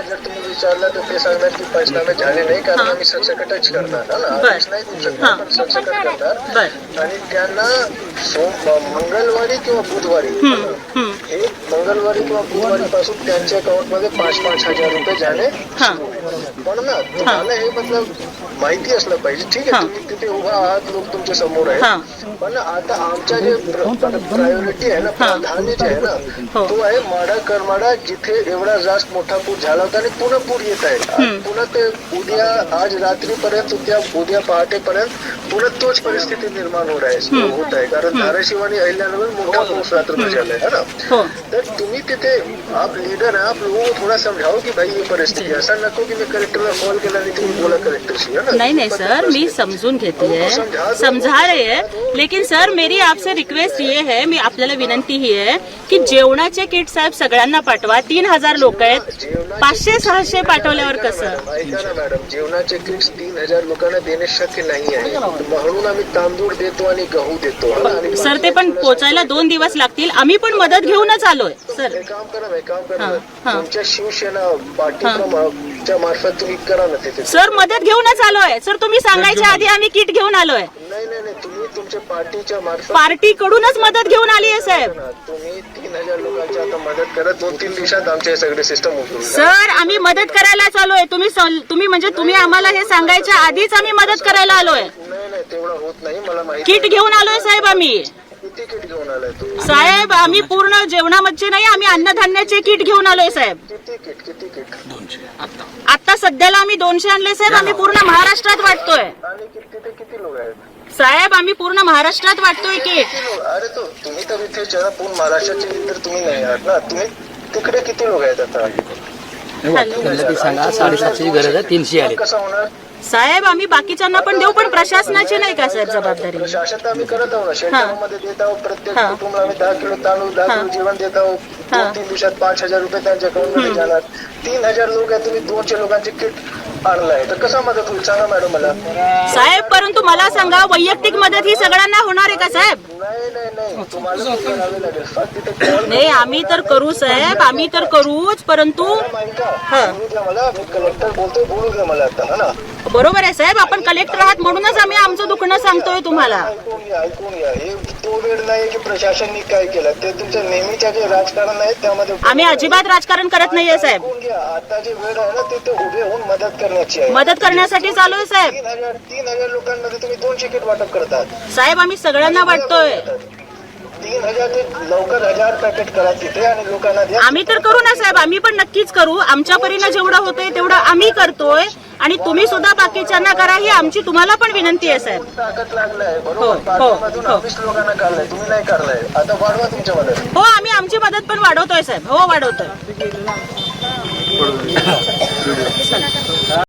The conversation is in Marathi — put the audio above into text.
जर तुम्ही विचारलं तर ते सांगणार की पंचनामे झाले नाही कारण. आम्ही करणार हा ना बर. आदेश नाही देऊ. शकणार पण सरसकट करणार बर आणि त्यांना सोम मंगळवारी किंवा बुधवारी. हे मंगळवारी किंवा बुधवारी पासून त्यांच्या अकाउंटमध्ये पाच पाच हजार रुपये होईल. पण ना तुम्हाला हे मतलब माहिती असलं पाहिजे ठीक. आहे तुम्ही तिथे उभा आहात लोक तुमच्यासमोर. आहे पण आता आमच्या जे प्रायोरिटी आहे ना. प्राधान्य जे आहे ना हो. तो आहे माडा करमाडा जिथे एवढा जास्त मोठा पूर झाला होता आणि पुन्हा पूर येत आहे. पुन्हा ते उद्या आज रात्रीपर्यंत उद्या उद्या पहाटेपर्यंत पुन्हा तोच परिस्थिती निर्माण होत आहे होत आहे. कारण धाराशिव आणि अहिल्यानगर मोठा पाऊस रात्र झालाय है ना? हो. तर तुम्ही तिथे आप लीडर है आप लोगों को थोड़ा समझाओ की भाई ये परिस्थिती. असं नको की मी कलेक्टरला कॉल केला आणि तुम्ही बोला कलेक्टरशी है ना? नहीं नहीं सर मैं समझून घेती है। समझा रहे हैं। लेकिन सर मेरी आपसे रिक्वेस्ट ये है मी आपल्याला विनंती ही आहे की जेवणाचे किट साहेब सगळ्यांना पाठवा तीन हजार लोक आहेत. पाचशे सहाशे पाठवल्यावर कसं? ऐका ना मॅडम जेवणाचे किट्स तीन हजार लोकांना देणे शक्य नाही आहे. म्हणून आम्ही तांदूळ देतो आणि गहू देतो? आणि सर ते पण पोचायला दोन दिवस लागतील. आम्ही पण मदत घेऊनच आलोय सर. हे काम करा ना, हे काम करा हा, ना. हा. तुमच्या शिवसेना पार्टीच्या मार्फत तुम्ही करा ना तिथे. सर मदत घेऊनच आलोय. सर तुम्ही सांगायच्या आधी आम्ही किट घेऊन आलोय. नाही नाही नाही. तुम्ही तुमच्या पार्टीच्या मार्फत पार्टीकडूनच मदत घेऊन आली आहे साहेब. तुम्ही तीन हजार लोकांची आता मदत करा दोन तीन दिवसात आमचे सगळे सिस्टम उठून सर आम्ही मदत करायला चालूय तुम्ही सं- तुम्ही म्हणजे तुम्ही आम्हाला हे सांगायच्या आधीच आम्ही मदत करायला आलोय. नाही नाही तेवढं होत नाही. मला माहिती किट घेऊन आलोय साहेब आम्ही. किती किट घेऊन आलाय तुम्ही? साहेब आम्ही पूर्ण जेवणामध्ये नाही आम्ही अन्नधान्याचे किट घेऊन आलोय साहेब. किती किट किती किट? आता. सध्याला आम्ही दोनशे आणले साहेब. आम्ही पूर्ण महाराष्ट्रात वाटतोय. आणि किती लोक आहेत? साहेब आम्ही पूर्ण महाराष्ट्रात वाटतोय लोक अरे तो तुम्ही तर इथे जरा पूर्ण महाराष्ट्राचे तर तुम्ही नाही आहात ना तुम्ही तिकडे किती लोक आहेत आता? त्यांना ती सांगा साडेसातशेची गरज आहे तीनशे आले कसं होणार? साहेब आम्ही बाकीच्यांना पण देऊ पण प्रशासनाची नाही का साहेब जबाबदारी? प्रशासन तर आम्ही करत आहोत शेतकऱ्यांमध्ये देत आहोत प्रत्येक हा. कुटुंबाला आम्ही दहा किलो तांदूळ दहा किलो जेवण देत आहोत. हा. दोन तीन दिवसात पाच हजार रुपये त्यांच्या जाणार. तीन हजार लोक आहेत तुम्ही दोनशे लोकांचे किट आणलाय. तर कसा मदत होईल? सांगा मॅडम मला. साहेब परंतु मला सांगा वैयक्तिक मदत ही सगळ्यांना होणार आहे का साहेब? नाही नाही नाही. तुम्हाला पण करावे लागेल. फक्त तिथे call नाही आम्ही तर करू साहेब. आम्ही तर करूच परंतु मॅडम, ऐका हा. बोलू द्या मला. मी कलेक्टर बोलतोय बोलू द्या मला आता हा ना? बरोबर आहे साहेब. आपण कलेक्टर आहात म्हणूनच आम्ही आमचं दुखणं सांगतोय तुम्हाला. ऐकून घ्या ऐकून घ्या. हे वेळ नाही की प्रशासननी काय केलं? ते तुमचं नेहमीच्या जे राजकारण आहे त्यामध्ये आम्ही अजिबात राजकारण करत नाहीये साहेब. ऐकून घ्या आता जे वेळ आहे ना ते ते उभे होऊन मदत करण्याची आहे. मदत करण्यासाठी चालू आहे साहेब. तीन हजार तीन हजार लोकांमध्ये तुम्ही दोन तिकीट वाटप करतात. साहेब आम्ही सगळ्यांना वाटतोय. तीन हजार ते लवकर हजार पॅकेट करा तिथे आणि लोकांना द्या. आम्ही तर करू ना साहेब आम्ही पण नक्कीच करू. आमच्या परीनं जेवढं होतंय तेवढं आम्ही करतोय. आणि तुम्ही सुद्धा बाकीच्यांना करा ही आमची तुम्हाला पण विनंती आहे साहेब. ताकद लागलाय हो, बरोबर? हो, पाठीमधून हो. लोकांना काढलाय तुम्ही नाही काढलाय आता वाढवा तुमच्या मदत. हो आम्ही आमची मदत पण वाढवतोय साहेब. हो वाढवतोय.